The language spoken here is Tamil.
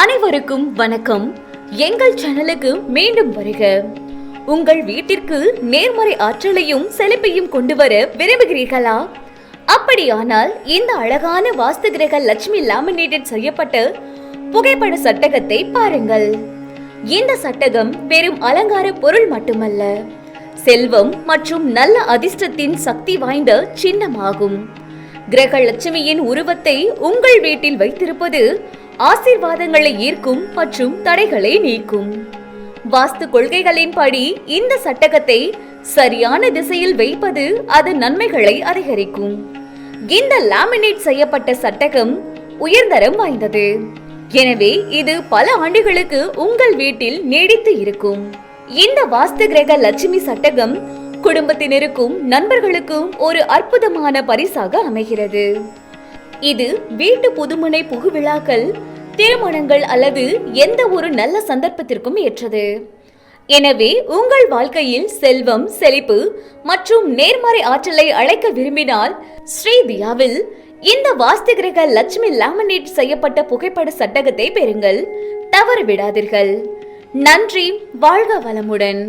அனைவருக்கும் வணக்கம். எங்கள் சேனலுக்கு மீண்டும் வருக. உங்கள் வீட்டிற்கு நேர்மறை ஆற்றலையும் செழிப்பையும் கொண்டு வர விரும்புகிறீர்களா? அப்படியானால் இந்த அழகான வாஸ்து கிரக லட்சுமி லாமினேட்டட் செய்யப்பட்ட புகைப்பட சட்டகத்தை பாருங்கள். இந்த சட்டகம் பெரும் அலங்கார பொருள் மட்டுமல்ல செல்வம் மற்றும் நல்ல அதிர்ஷ்டத்தின் சக்தி வாய்ந்த சின்னமாகும். கிரக லட்சுமியின் உருவத்தை உங்கள் வீட்டில் வைத்திருப்பது ஆசீர்வாதங்களை ஈர்க்கும் மற்றும் தடைகளை நீக்கும். வாஸ்து கொள்கைகளின்படி இந்த சட்டகத்தை சரியான திசையில் வைப்பது அதன் நன்மைகளை அதிகரிக்கும். இந்த லாமினேட் செய்யப்பட்ட சட்டகம் உயர்தரம் வாய்ந்தது. எனவே இது பல ஆண்டுகளுக்கு உங்கள் வீட்டில் நீடித்து இருக்கும். இந்த வாஸ்து கிரக லட்சுமி சட்டகம் குடும்பத்தினருக்கும் நண்பர்களுக்கும் ஒரு அற்புதமான பரிசாக அமைகிறது. இது வீட்டு புதுமனை புகுவிழாக்கள் திருமணங்கள் அல்லது எந்த ஒரு நல்ல சந்தர்ப்பத்திற்கும் ஏற்றது. எனவே உங்கள் வாழ்க்கையில் செல்வம் செழிப்பு மற்றும் நேர்மறை ஆற்றலை அழைக்க விரும்பினால் ஸ்ரீதியாவில் இந்த வாஸ்து கிரக லட்சுமி லாமினேட் செய்யப்பட்ட புகைப்பட சட்டகத்தை பெறுங்கள். தவறு விடாதீர்கள். நன்றி வாழ்க வளமுடன்.